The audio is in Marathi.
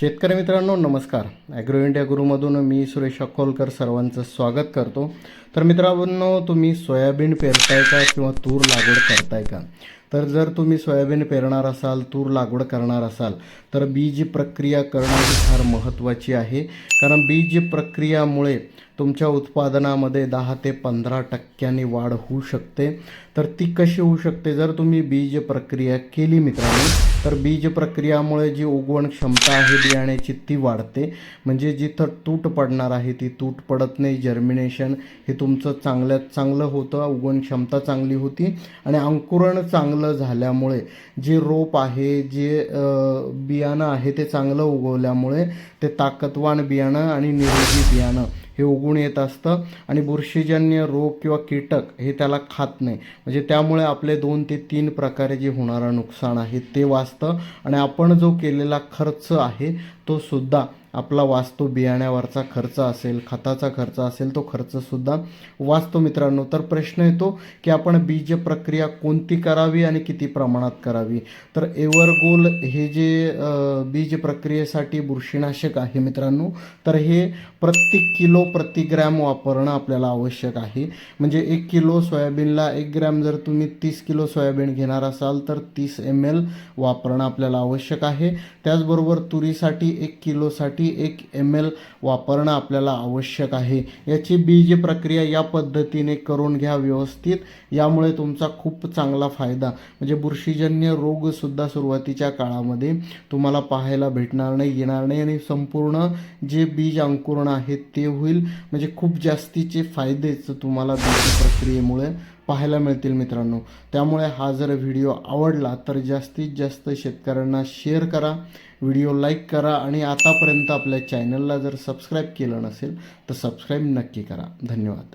शेतकरी मित्रांनो नमस्कार. ॲग्रो इंडिया गुरुमधून मी सुरेश अकोलकर सर्वांचं स्वागत करतो. तर मित्रांनो तुम्ही सोयाबीन पेरताय का किंवा तूर लागवड करताय का? तर जर तुम्ही सोयाबीन पेरणार असाल तूर लागवड करणार असाल तर बीज प्रक्रिया करणं ही फार महत्त्वाची आहे. कारण बीज प्रक्रियामुळे तुमच्या उत्पादनामध्ये दहा ते पंधरा टक्क्यांनी वाढ होऊ शकते. तर ती कशी होऊ शकते? जर तुम्ही बीज प्रक्रिया केली मित्रांनो तर बीज प्रक्रियामुळे जी उगवण क्षमता आहे बियाण्याची ती वाढते. म्हणजे जिथं तूट पडणार आहे ती तूट पडत नाही. जर्मिनेशन हे तुमचं चांगल्यात चांगलं होतं. उगवण क्षमता चांगली होती. आणि अंकुरण चांगलं झाल्यामुळे जे रोप आहे जे बियाणं आहे ते चांगलं उगवल्यामुळे ते ताकदवान बियाणं आणि निरोगी बियाणं हे उगून येत असतं. आणि बुरशीजन्य रोग किंवा कीटक हे त्याला खात नाही. म्हणजे त्यामुळे आपले दोन ते तीन प्रकारे जे होणारं नुकसान आहे ते वाचतं. आणि आपण जो केलेला खर्च आहे तो सुद्धा आपला वाचतो बियाण्यावरचा खर्च असेल खताचा खर्च असेल तो खर्चसुद्धा वाचतो मित्रांनो. तर प्रश्न येतो की आपण बीज प्रक्रिया कोणती करावी आणि किती प्रमाणात करावी? तर एवरगोल हे जे बीज प्रक्रियेसाठी बुरशीनाशक आहे मित्रांनो तर हे प्रति किलो प्रति ग्रॅम वापरणं आपल्याला आवश्यक आहे. म्हणजे एक किलो सोयाबीनला एक ग्रॅम जर तुम्ही तीस किलो सोयाबीन घेणार असाल तर तीस एम एल वापरणं आपल्याला आवश्यक आहे. त्याचबरोबर तुरीसाठी एक किलोसाठी एक एम एल वापरणं आपल्याला आवश्यक आहे. याची बीज प्रक्रिया या पद्धतीने करून घ्या व्यवस्थित. यामुळे तुमचा खूप चांगला फायदा. म्हणजे बुरशीजन्य रोगसुद्धा सुरुवातीच्या काळामध्ये तुम्हाला पाहायला भेटणार नाही येणार नाही आणि संपूर्ण जे बीज अंकुरण आहे ते होईल. म्हणजे खूप जास्तीचे फायदेच तुम्हाला बीज प्रक्रियेमुळे पाहायला मिळतील मित्रांनो. त्यामुळे हा जर व्हिडिओ आवडला तर जास्तीत जास्त शेतकऱ्यांना शेअर करा. व्हिडिओ लाईक करा आणि आतापर्यंत आपल्या चॅनलला जर सबस्क्राईब केलं नसेल तर सबस्क्राईब नक्की करा. धन्यवाद.